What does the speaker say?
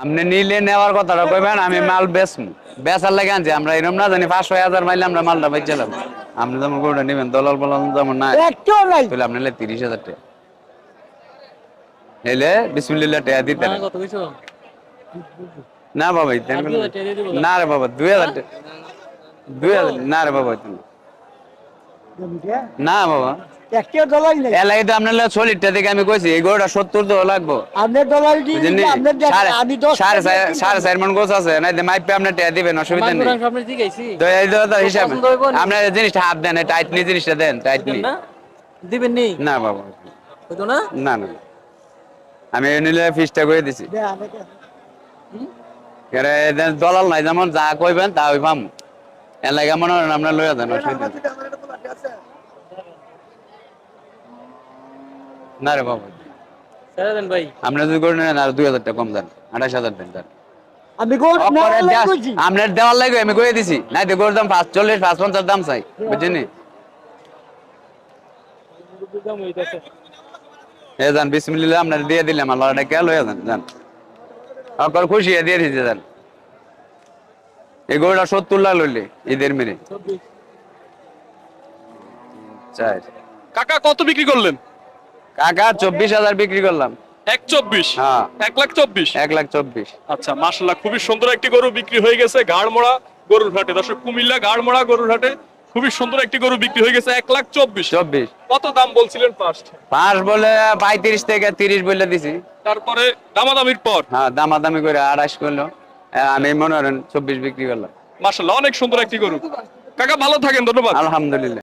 আপনি নিলে নেওয়ার কথাটা কইবেন আমি মাল বেচমু। বেচার লাগে আনছি আমরা এরকম না জানি পাঁচশো হাজার মাইলে আমরা মালটা বেচলাম আপনি যেমন গরুটা নেবেন দলাল বলাল যেমন না নাই। তাহলে আপনি তিরিশ হাজার টাকা। এলে বিসমিল্লাহ টাকা দিতে না কত কইছো না বাবা। না রে বাবা দুই হাজার টাকা। দুই হাজার না রে বাবা তুমি না বাবা। একটু ডলার নাই। এর তো আপনার চল্লিশটা থেকে আমি কইছি এই গরুটা সত্তর তো লাগবো। আপনার ডলার দিয়ে আপনার আমি দশ সাড়ে সাড়ে চার মন গোছ আছে না মাইপে আপনি টাকা দিবেন অসুবিধা নেই। মাগুর আপনি জিগাইছি তো এই তো তো হিসাব পছন্দ হইবো নি? আপনার জিনিসটা হাত দেন টাইট জিনিসটা দেন টাইট দিবেন নি? না বাবা। হইতো না? না না। আমি নিলে ফিসটা করে দিছি। দে, আমাকে। এরে এদের দলাল নাই যেমন যা কইবেন তা ওই পাম। এর লাগে মনে হয় আপনার লইয়া দেন অসুবিধা না রে বাবা। ছেড়ে দেন ভাই। আপনি যদি করে নেন আর দুই হাজার টাকা কম দেন। আঠাশ হাজার দেন দেন। আমি গোল অপরে নেওয়ার দেয়া- কইছি আপনার দেওয়ার লাগে আমি কয়ে দিছি। নাই তো গরুর দাম পাঁচ চল্লিশ পাঁচ পঞ্চাশ দাম চাই বুঝছেন? দাম হইতাছে এ যান বিসমিল্লাহ আপনার দিয়ে দিলাম আল্লাহ কে লয়ে যান যান। অকর খুশি দিয়ে দিতে যান। এই গরুটা সত্তর লাখ লইলে ঈদের মেরে। চার। কাকা কত বিক্রি করলেন? কাকা চব্বিশ হাজার বিক্রি করলাম। এক চব্বিশ? হ্যাঁ। এক লাখ চব্বিশ? এক লাখ চব্বিশ। আচ্ছা মাসাল্লাহ খুবই সুন্দর একটি গরু বিক্রি হয়ে গেছে গাড়মোড়া গরুর হাটে। দর্শক কুমিল্লা গাড়মোড়া গরুর হাটে খুবই সুন্দর একটি গরু বিক্রি হয়ে গেছে এক লাখ চব্বিশ। চব্বিশ। কত দাম বলছিলেন ফার্স্ট বলে পঁয়ত্রিশ থেকে তিরিশ বলে দিছি। তারপরে দামাদামির পর? হ্যাঁ দামাদামি করে আড়াইশ করল। আমি মনে করেন চব্বিশ বিক্রি করলাম। মাসাল্লাহ অনেক সুন্দর একটি গরু। কাকা ভালো থাকেন ধন্যবাদ। আলহামদুলিল্লাহ।